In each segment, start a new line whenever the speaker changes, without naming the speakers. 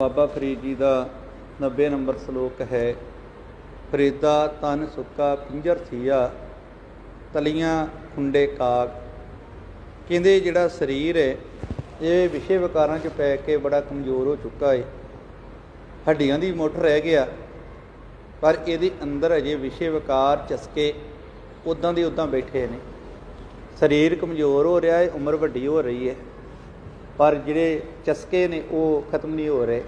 ਬਾਬਾ ਫਰੀਦ ਜੀ ਦਾ 90 number ਸ਼ਲੋਕ ਹੈ, ਫਰੀਦਾ ਤਨ ਸੁੱਕਾ ਪਿੰਜਰ ਥੀਆ ਤਲੀਆਂ ਖੁੰਡੇ ਕਾਗ। ਕਹਿੰਦੇ ਜਿਹੜਾ ਸਰੀਰ ਹੈ, ਇਹ ਵਿਸ਼ੇ ਵਿਕਾਰਾਂ 'ਚ ਪੈ ਕੇ ਬੜਾ ਕਮਜ਼ੋਰ ਹੋ ਚੁੱਕਾ ਹੈ ਹੱਡੀਆਂ ਦੀ ਮੁੱਠ ਰਹਿ ਗਿਆ, ਪਰ ਇਹਦੇ ਅੰਦਰ ਅਜੇ ਵਿਸ਼ੇ ਵਿਕਾਰ ਚਸਕੇ ਉਦਾਂ ਦੇ ਉਦਾਂ ਬੈਠੇ ਨੇ। ਸਰੀਰ ਕਮਜ਼ੋਰ ਹੋ ਰਿਹਾ ਹੈ ਉਮਰ ਵੱਡੀ ਹੋ ਰਹੀ ਹੈ ਪਰ ਜਿਹੜੇ ਚਸਕੇ ਨੇ ਉਹ ਖਤਮ ਨਹੀਂ ਹੋ ਰਹੇ।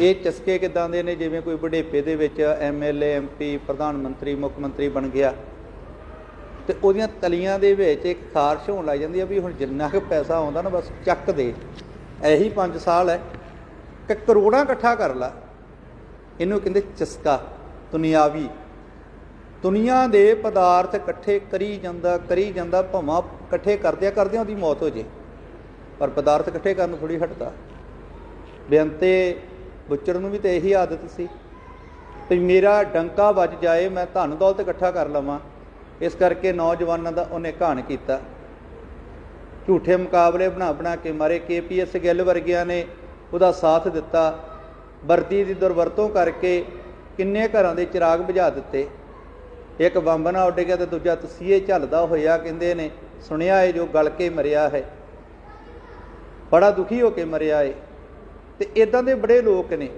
ਇਹ ਚਸਕੇ ਕਿਦਾਂ ਦੇ ਨੇ? ਜਿਵੇਂ ਕੋਈ ਬੁਢੇਪੇ ਦੇ ਵਿੱਚ ਐਮਐਲਏ ਐਮਪੀ ਪ੍ਰਧਾਨ ਮੰਤਰੀ, ਮੁੱਖ ਮੰਤਰੀ ਬਣ ਗਿਆ ਤੇ ਉਹਦੀਆਂ ਤਲੀਆਂ ਦੇ ਵਿੱਚ ਇੱਕ ਖਾਰਸ਼ ਹੋਣ ਲੱਗ ਜਾਂਦੀ ਆ ਵੀ ਹੁਣ ਜਿੰਨਾ ਕੁ ਪੈਸਾ ਆਉਂਦਾ ਨਾ ਬਸ ਚੱਕ ਦੇ। ਇਹੀ 5 ਸਾਲ ਹੈ। ਕਿ ਕਰੋੜਾਂ ਇਕੱਠਾ ਕਰ ਲਾ। ਇਹਨੂੰ ਕਹਿੰਦੇ ਚਸਕਾ, ਦੁਨਿਆਵੀ। ਦੁਨੀਆ ਦੇ ਪਦਾਰਥ ਇਕੱਠੇ ਕਰੀ ਜਾਂਦਾ ਕਰੀ ਜਾਂਦਾ, ਭਵਾਂ ਇਕੱਠੇ ਕਰਦਿਆਂ ਕਰਦਿਆਂ ਉਹਦੀ ਮੌਤ ਹੋ ਜੇ। ਪਰ ਪਦਾਰਥ ਇਕੱਠੇ ਕਰਨ ਥੋੜੀ ਹਟਦਾ। ਬੇਅੰਤੇ ਬੁੱਚੜ ਨੂੰ ਵੀ ਤੇ ਇਹੀ ਆਦਤ ਸੀ ਤੇ ਮੇਰਾ ਡੰਕਾ ਵੱਜ ਜਾਏ, ਮੈਂ ਧਨ ਦੌਲਤ ਇਕੱਠਾ ਕਰ ਲਵਾਂ। ਇਸ ਕਰਕੇ ਨੌਜਵਾਨਾਂ ਦਾ ਉਹਨੇ ਘਾਣ ਕੀਤਾ। ਝੂਠੇ ਮੁਕਾਬਲੇ ਬਣਾ ਬਣਾ ਕੇ ਮਾਰੇ। ਕੇਪੀਐਸ ਗਿੱਲ ਵਰਗਿਆਂ ਨੇ ਉਹਦਾ ਸਾਥ ਦਿੱਤਾ। ਵਰਦੀ ਦੀ ਦੁਰਵਰਤੋਂ ਕਰਕੇ ਕਿੰਨੇ ਘਰਾਂ ਦੇ ਚਿਰਾਗ ਬੁਝਾ ਦਿੱਤੇ। ਇੱਕ ਬੰਬ ਨਾ ਉੱਡ ਗਿਆ ਤੇ ਦੂਜਾ ਤਸੀਹੇ ਝੱਲਦਾ ਹੋਇਆ ਕਹਿੰਦੇ ਨੇ, ਸੁਣਿਆ ਏ ਜੋ ਗਲ ਕੇ ਮਰਿਆ ਹੈ। ਬੜਾ ਦੁਖੀ ਹੋ ਕੇ ਮਰਿਆ ਏ ਤੇ ਇਦਾਂ ਦੇ ਬੜੇ ਲੋਕ ਨੇ,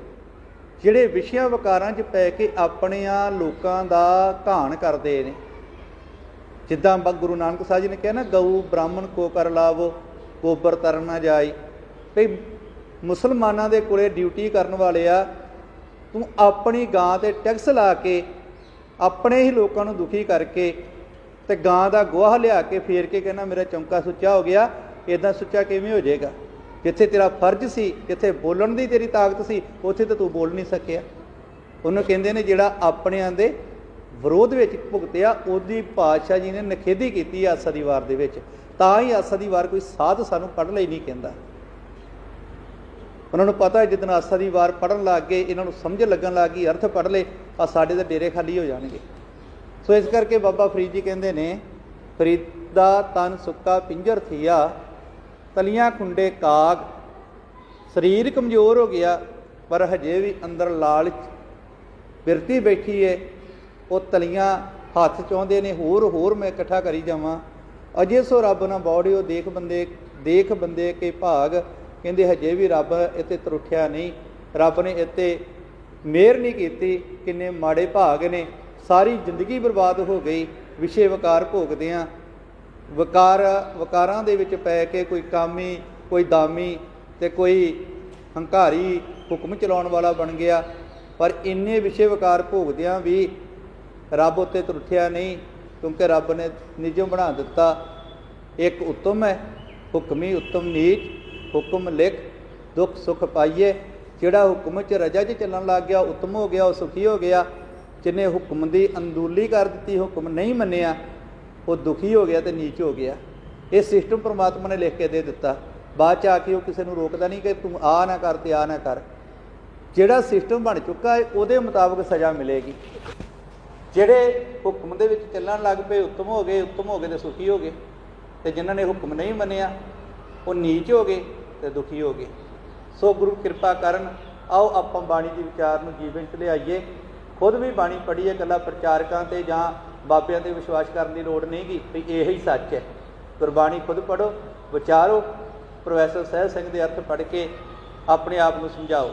ਜਿਹੜੇ ਵਿਸ਼ਿਆਂ ਵਿਕਾਰਾਂ 'ਚ ਪੈ ਕੇ ਆਪਣਿਆਂ ਲੋਕਾਂ ਦਾ ਘਾਣ ਕਰਦੇ ਨੇ। ਜਿੱਦਾਂ ਬ- ਗੁਰੂ ਨਾਨਕ ਸਾਹਿਬ ਜੀ ਨੇ ਕਿਹਾ ਨਾ, ਗਊ ਬ੍ਰਾਹਮਣ ਕੋ ਕਰ ਲਾਵੋ ਕੋਬਰ ਤਰਨ ਨਾ ਜਾਈ। ਭਈ ਮੁਸਲਮਾਨਾਂ ਦੇ ਕੋਲੇ ਡਿਊਟੀ ਕਰਨ ਵਾਲੇ ਆ, ਤੂੰ ਆਪਣੀ ਗਾਂ ਤੇ ਟੈਕਸ ਲਾ ਕੇ, ਆਪਣੇ ਹੀ ਲੋਕਾਂ ਨੂੰ ਦੁਖੀ ਕਰਕੇ ਤੇ ਗਾਂ ਦਾ ਗੋਹਾ ਲਿਆ ਕੇ ਫੇਰ ਕੇ ਕਹਿੰਦਾ, ਮੇਰਾ ਚੌਂਕਾ ਸੁੱਚਾ ਹੋ ਗਿਆ ਇਦਾਂ ਸੁੱਚਾ ਕਿਵੇਂ ਹੋ ਜਾਏਗਾ? ਜਿੱਥੇ ਤੇਰਾ ਫਰਜ਼ ਸੀ, ਜਿੱਥੇ ਬੋਲਣ ਦੀ ਤੇਰੀ ਤਾਕਤ ਸੀ, ਉੱਥੇ ਤਾਂ ਤੂੰ ਬੋਲ ਨਹੀਂ ਸਕਿਆ। ਉਹਨੂੰ ਕਹਿੰਦੇ ਨੇ ਜਿਹੜਾ ਆਪਣਿਆਂ ਦੇ ਵਿਰੋਧ ਵਿੱਚ ਭੁਗਤਿਆ, ਉਹਦੀ ਪਾਤਸ਼ਾਹ ਜੀ ਨੇ ਨਖੇਦੀ ਕੀਤੀ ਆਸਾ ਦੀ ਵਾਰ ਦੇ ਵਿੱਚ। ਤਾਂ ਹੀ ਆਸਾ ਦੀ ਵਾਰ ਕੋਈ ਸਾਧ ਸਾਨੂੰ ਪੜ੍ਹ ਲਈ ਨਹੀਂ ਕਹਿੰਦਾ। ਉਹਨਾਂ ਨੂੰ ਪਤਾ ਹੈ, ਜਿੱਦਣ ਆਸਾ ਦੀ ਵਾਰ ਪੜਨ ਲੱਗ ਗਏ, ਇਹਨਾਂ ਨੂੰ ਸਮਝ ਲੱਗਣ ਲੱਗ ਗਈ, ਅਰਥ ਪੜ ਲਏ ਆ ਸਾਡੇ ਦੇ ਡੇਰੇ ਖਾਲੀ ਹੋ ਜਾਣਗੇ। ਸੋ ਇਸ ਕਰਕੇ ਬਾਬਾ ਫਰੀਦ ਜੀ ਕਹਿੰਦੇ ਨੇ, ਫਰੀਦਾ ਤਨ ਸੁੱਕਾ ਪਿੰਜਰ ਥੀਆ ਤਲੀਆਂ ਖੁੰਡੇ ਕਾਗ। ਸਰੀਰ ਕਮਜ਼ੋਰ ਹੋ ਗਿਆ, ਪਰ ਹਜੇ ਵੀ ਅੰਦਰ ਲਾਲਚ। ਬਿਰਤੀ ਬੈਠੀ ਏ, ਉਹ ਤਲੀਆਂ ਹੱਥ ਚਾਹੁੰਦੇ ਨੇ, ਹੋਰ ਹੋਰ ਮੈਂ ਇਕੱਠਾ ਕਰੀ ਜਾਵਾਂ। ਅਜੇ ਸੋ ਰੱਬ ਨਾ ਬੌੜਿਓ ਦੇਖ ਬੰਦੇ ਦੇਖ ਬੰਦੇ ਕੇ ਭਾਗ। ਕਹਿੰਦੇ ਹਜੇ ਵੀ ਰੱਬ ਇੱਥੇ ਤਰੁੱਠਿਆ ਨਹੀਂ। ਰੱਬ ਨੇ ਇੱਥੇ ਮਿਹਰ ਨਹੀਂ ਕੀਤੀ, ਕਿੰਨੇ ਮਾੜੇ ਭਾਗ ਨੇ। ਸਾਰੀ ਜ਼ਿੰਦਗੀ ਬਰਬਾਦ ਹੋ ਗਈ, ਵਿਸ਼ੇ ਵਿਕਾਰ ਭੋਗਦੇ ਆ ਵਕਾਰ, ਵਕਾਰਾਂ ਦੇ ਵਿੱਚ ਪੈ ਕੇ ਕੋਈ ਕਾਮੀ, ਕੋਈ ਦਾਮੀ ਤੇ ਕੋਈ ਹੰਕਾਰੀ ਹੁਕਮ ਚਲਾਉਣ ਵਾਲਾ ਬਣ ਗਿਆ। ਪਰ ਇੰਨੇ ਵਿਸ਼ੇ ਵਕਾਰ ਭੋਗਦਿਆਂ ਵੀ ਰੱਬ ਉੱਤੇ ਤਰੁੱਠਿਆ ਨਹੀਂ, ਕਿਉਂਕਿ ਰੱਬ ਨੇ ਨਿਯਮ ਬਣਾ ਦਿੱਤਾ। ਇੱਕ ਉਤਮ ਹੈ, ਹੁਕਮੀ ਉਤਮ ਨੀਚ, ਹੁਕਮ ਲਿਖ, ਦੁੱਖ ਸੁਖ ਪਾਈਏ। ਜਿਹੜਾ ਹੁਕਮ ਚ ਰਜਾ 'ਚ ਚੱਲਣ ਲੱਗ ਗਿਆ, ਉਤਮ ਹੋ ਗਿਆ, ਉਹ ਸੁਖੀ ਹੋ ਗਿਆ। ਜਿਨੇ ਹੁਕਮ ਦੀ ਅੰਦੂਲੀ ਕਰ ਦਿੱਤੀ, ਹੁਕਮ ਨਹੀਂ ਮੰਨਿਆ ਉਹ ਦੁਖੀ ਹੋ ਗਿਆ ਤੇ ਨੀਚ ਹੋ ਗਿਆ। ਇਹ ਸਿਸਟਮ ਪ੍ਰਮਾਤਮਾ ਨੇ ਲਿਖ ਕੇ ਦੇ ਦਿੱਤਾ। ਬਾਅਦ ਚ ਆ ਕੇ ਉਹ ਕਿਸੇ ਨੂੰ ਰੋਕਦਾ ਨਹੀਂ ਕਿ ਤੂੰ ਆ ਨਾ ਕਰ ਤੇ ਆ ਨਾ ਕਰ। ਜਿਹੜਾ ਸਿਸਟਮ ਬਣ ਚੁੱਕਾ ਹੈ, ਉਹਦੇ ਮੁਤਾਬਕ ਸਜ਼ਾ ਮਿਲੇਗੀ। ਜਿਹੜੇ ਹੁਕਮ ਦੇ ਵਿੱਚ ਚੱਲਣ ਲੱਗ ਪਏ, ਉੱਤਮ ਹੋ ਗਏ, ਉੱਤਮ ਹੋ ਗਏ ਤੇ ਸੁਖੀ ਹੋ ਗਏ, ਤੇ ਜਿਨ੍ਹਾਂ ਨੇ ਹੁਕਮ ਨਹੀਂ ਮੰਨਿਆ, ਉਹ ਨੀਚ ਹੋ ਗਏ ਤੇ ਦੁਖੀ ਹੋ ਗਏ। ਸੋ ਗੁਰੂ ਕਿਰਪਾ ਕਰਨ, ਆਓ ਆਪਾਂ ਬਾਣੀ ਦੇ ਵਿਚਾਰ ਨੂੰ ਜੀਵਨ 'ਚ ਲਿਆਈਏ। ਖੁਦ ਵੀ ਬਾਣੀ ਪੜ੍ਹੀਏ ਇਕੱਲਾ ਪ੍ਰਚਾਰਕਾਂ ਤੇ ਜਾਂ ਬਾਬਿਆਂ ਤੇ ਵਿਸ਼ਵਾਸ ਕਰਨ ਦੀ ਲੋੜ ਨਹੀਂਗੀ, ਵੀ ਇਹ ਹੀ ਸੱਚ ਹੈ। ਗੁਰਬਾਣੀ ਖੁਦ ਪੜੋ ਵਿਚਾਰੋ, ਪ੍ਰੋਫੈਸਰ ਸਹਿਜ ਸਿੰਘ ਦੇ ਅਰਥ ਪੜ੍ਹ ਕੇ ਆਪਣੇ ਆਪ ਨੂੰ ਸਮਝਾਓ।